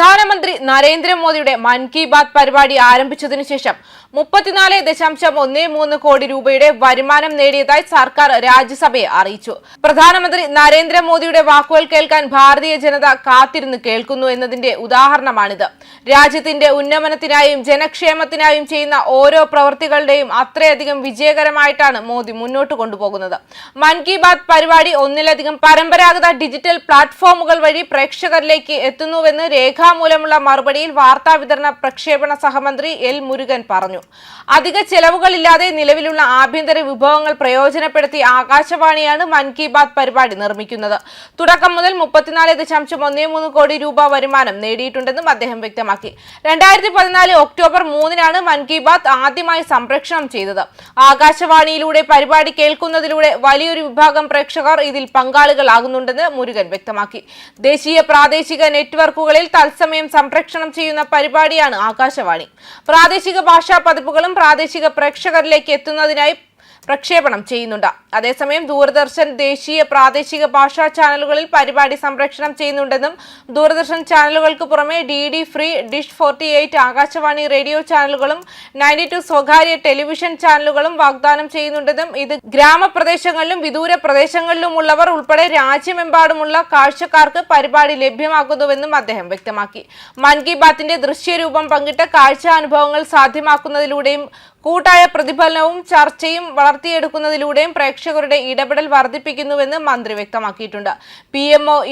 പ്രധാനമന്ത്രി നരേന്ദ്രമോദിയുടെ മൻ കി ബാത് പരിപാടി ആരംഭിച്ചതിനു ശേഷം മുപ്പത്തിനാല് ദശാംശം ഒന്നേ മൂന്ന് കോടി രൂപയുടെ വരുമാനം നേടിയതായി സർക്കാർ രാജ്യസഭയെ അറിയിച്ചു. പ്രധാനമന്ത്രി നരേന്ദ്രമോദിയുടെ വാക്കുകൾ കേൾക്കാൻ ഭാരതീയ ജനത കാത്തിരുന്ന് കേൾക്കുന്നു എന്നതിന്റെ ഉദാഹരണമാണിത്. രാജ്യത്തിന്റെ ഉന്നമനത്തിനായും ജനക്ഷേമത്തിനായും ചെയ്യുന്ന ഓരോ പ്രവൃത്തികളുടെയും അത്രയധികം വിജയകരമായിട്ടാണ് മോദി മുന്നോട്ട് കൊണ്ടുപോകുന്നത്. മൻ കി ബാത് പരിപാടി ഒന്നിലധികം പരമ്പരാഗത ഡിജിറ്റൽ പ്ലാറ്റ്ഫോമുകൾ വഴി പ്രേക്ഷകരിലേക്ക് എത്തുന്നുവെന്ന് രേഖാമൂലമുള്ള മറുപടിയിൽ വാർത്താ വിതരണ പ്രക്ഷേപണ സഹമന്ത്രി എൽ മുരുകൻ പറഞ്ഞു. അധിക ചെലവുകളില്ലാതെ നിലവിലുള്ള ആഭ്യന്തര വിഭവങ്ങൾ പ്രയോജനപ്പെടുത്തി ആകാശവാണിയാണ് മൻ കി ബാത് പരിപാടി നിർമ്മിക്കുന്നത്. തുടക്കം മുതൽ മുപ്പത്തിനാല് ദശാംശം ഒന്നേ മൂന്ന് കോടി രൂപ വരുമാനം നേടിയിട്ടുണ്ടെന്നും അദ്ദേഹം വ്യക്തമാക്കി. രണ്ടായിരത്തി പതിനാല് ഒക്ടോബർ മൂന്നിനാണ് മൻ കി ബാത് ആദ്യമായി സംപ്രേക്ഷണം ചെയ്തത്. ആകാശവാണിയിലൂടെ പരിപാടി കേൾക്കുന്നതിലൂടെ വലിയൊരു വിഭാഗം പ്രേക്ഷകർ ഇതിൽ പങ്കാളികളാകുന്നുണ്ടെന്ന് മുരുകൻ വ്യക്തമാക്കി. ദേശീയ പ്രാദേശിക നെറ്റ്വർക്കുകളിൽ തത്സമയം സംപ്രേക്ഷണം ചെയ്യുന്ന പരിപാടിയാണ് ആകാശവാണി. പ്രാദേശിക ഭാഷാ പതിപ്പുകളും പ്രാദേശിക പ്രേക്ഷകരിലേക്ക് എത്തുന്നതിനായി പ്രക്ഷേപണം ചെയ്യുന്നുണ്ട്. അതേസമയം ദൂരദർശൻ ദേശീയ പ്രാദേശിക ഭാഷാ ചാനലുകളിൽ പരിപാടി സംപ്രേഷണം ചെയ്യുന്നുണ്ടെന്നും ദൂരദർശൻ ചാനലുകൾക്ക് പുറമെ D D free dish forty eight Akashvani radio ചാനലുകളും നയന്റി ടു സ്വകാര്യ ടെലിവിഷൻ ചാനലുകളും വാഗ്ദാനം ചെയ്യുന്നുണ്ടെന്നും ഇത് ഗ്രാമപ്രദേശങ്ങളിലും വിദൂര പ്രദേശങ്ങളിലുമുള്ളവർ ഉൾപ്പെടെ രാജ്യമെമ്പാടുമുള്ള കാഴ്ചക്കാർക്ക് പരിപാടി ലഭ്യമാക്കുന്നുവെന്നും അദ്ദേഹം വ്യക്തമാക്കി. മൻ കി ബാത്തിന്റെ ദൃശ്യരൂപം പങ്കിട്ട കാഴ്ചാനുഭവങ്ങൾ സാധ്യമാക്കുന്നതിലൂടെയും കൂട്ടായ പ്രതിഫലനവും ചർച്ചയും വളർത്തിയെടുക്കുന്നതിലൂടെയും പ്രേക്ഷകരുടെ ഇടപെടൽ വർദ്ധിപ്പിക്കുന്നുവെന്ന് മന്ത്രി വ്യക്തമാക്കിയിട്ടുണ്ട്. പി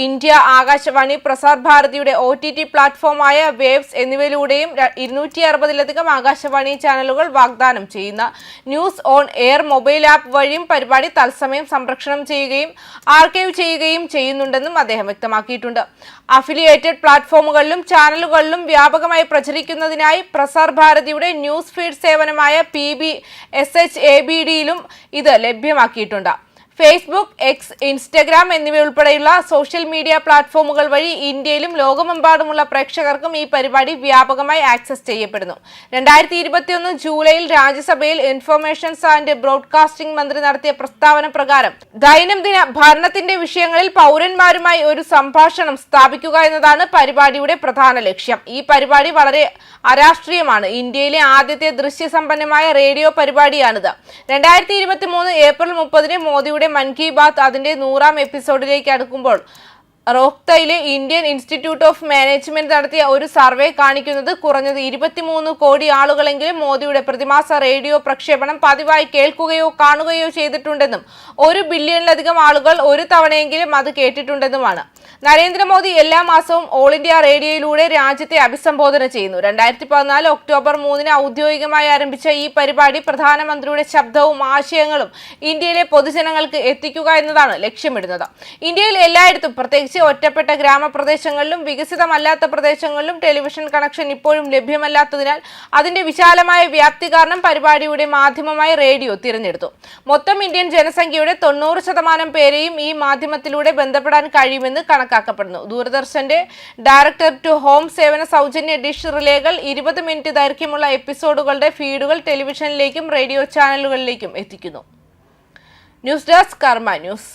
ഇന്ത്യ ആകാശവാണി പ്രസാർ ഭാരതിയുടെ ഒ ടി ടി പ്ലാറ്റ്ഫോമായ വേവ്സ് എന്നിവയിലൂടെയും ഇരുന്നൂറ്റി അറുപതിലധികം ആകാശവാണി ചാനലുകൾ വാഗ്ദാനം ചെയ്യുന്ന news on air mobile app വഴിയും പരിപാടി തത്സമയം സംപ്രേഷണം ചെയ്യുകയും ആർക്കൈവ് ചെയ്യുകയും ചെയ്യുന്നുണ്ടെന്നും അദ്ദേഹം വ്യക്തമാക്കിയിട്ടുണ്ട്. അഫിലിയേറ്റഡ് പ്ലാറ്റ്ഫോമുകളിലും ചാനലുകളിലും വ്യാപകമായി പ്രചരിക്കുന്നതിനായി പ്രസാർ ഭാരതിയുടെ news feed സേവനമായ P B S H A B ഡിയിലും ഇത് ലഭ്യമാക്കിയിട്ടുണ്ട്. ഫേസ്ബുക്ക് എക്സ് ഇൻസ്റ്റഗ്രാം എന്നിവയുൾപ്പെടെയുള്ള സോഷ്യൽ മീഡിയ പ്ലാറ്റ്ഫോമുകൾ വഴി ഇന്ത്യയിലും ലോകമെമ്പാടുമുള്ള പ്രേക്ഷകർക്കും ഈ പരിപാടി വ്യാപകമായി ആക്സസ് ചെയ്യപ്പെടുന്നു. രണ്ടായിരത്തി ഇരുപത്തിയൊന്ന് ജൂലൈയിൽ രാജ്യസഭയിൽ ഇൻഫർമേഷൻസ് ആൻഡ് ബ്രോഡ്കാസ്റ്റിംഗ് മന്ത്രി നടത്തിയ പ്രസ്താവന പ്രകാരം ദൈനംദിന ഭരണത്തിന്റെ വിഷയങ്ങളിൽ പൗരന്മാരുമായി ഒരു സംഭാഷണം സ്ഥാപിക്കുക എന്നതാണ് പരിപാടിയുടെ പ്രധാന ലക്ഷ്യം. ഈ പരിപാടി വളരെ അരാഷ്ട്രീയമാണ്. ഇന്ത്യയിലെ ആദ്യത്തെ ദൃശ്യസമ്പന്നമായ റേഡിയോ പരിപാടിയാണിത്. രണ്ടായിരത്തി ഇരുപത്തി മൂന്ന് ഏപ്രിൽ മുപ്പതിന് മോദിയുടെ മൻ കി ബാത്ത് അതിന്റെ നൂറാം എപ്പിസോഡിലേക്ക് അടുക്കുമ്പോൾ റോഹ്തയിലെ ഇന്ത്യൻ ഇൻസ്റ്റിറ്റ്യൂട്ട് ഓഫ് മാനേജ്മെന്റ് നടത്തിയ ഒരു സർവേ കാണിക്കുന്നത് കുറഞ്ഞത് ഇരുപത്തിമൂന്ന് കോടി ആളുകളെങ്കിലും മോദിയുടെ പ്രതിമാസ റേഡിയോ പ്രക്ഷേപണം പതിവായി കേൾക്കുകയോ കാണുകയോ ചെയ്തിട്ടുണ്ടെന്നും ഒരു ബില്യണിലധികം ആളുകൾ ഒരു തവണയെങ്കിലും അത് കേട്ടിട്ടുണ്ടെന്നുമാണ്. നരേന്ദ്രമോദി എല്ലാ മാസവും ഓൾ ഇന്ത്യ റേഡിയോയിലൂടെ രാജ്യത്തെ അഭിസംബോധന ചെയ്യുന്നു. രണ്ടായിരത്തി പതിനാല് ഒക്ടോബർ മൂന്നിന് ഔദ്യോഗികമായി ആരംഭിച്ച ഈ പരിപാടി പ്രധാനമന്ത്രിയുടെ ശബ്ദവും ആശയങ്ങളും ഇന്ത്യയിലെ പൊതുജനങ്ങൾക്ക് എത്തിക്കുക എന്നതാണ് ലക്ഷ്യമിടുന്നത്. ഇന്ത്യയിൽ എല്ലായിടത്തും പ്രത്യേകിച്ച് ഒറ്റപ്പെട്ട ഗ്രാമപ്രദേശങ്ങളിലും വികസിതമല്ലാത്ത പ്രദേശങ്ങളിലും ടെലിവിഷൻ കണക്ഷൻ ഇപ്പോഴും ലഭ്യമല്ലാത്തതിനാൽ അതിന്റെ വിശാലമായ വ്യാപ്തി കാരണം പരിപാടിയുടെ മാധ്യമമായി റേഡിയോ തിരഞ്ഞെടുത്തു. മൊത്തം ഇന്ത്യൻ ജനസംഖ്യയുടെ തൊണ്ണൂറ് ശതമാനം പേരെയും ഈ മാധ്യമത്തിലൂടെ ബന്ധപ്പെടാൻ കഴിയുമെന്ന് കണക്കാക്കപ്പെടുന്നു. ദൂരദർശന്റെ ഡയറക്ടർ ടു ഹോം സേവന സൗജന്യ ഡിഷ് റിലേകൾ ഇരുപത് മിനിറ്റ് ദൈർഘ്യമുള്ള എപ്പിസോഡുകളുടെ ഫീഡുകൾ ടെലിവിഷനിലേക്കും റേഡിയോ ചാനലുകളിലേക്കും എത്തിക്കുന്നു. News desk Karma news.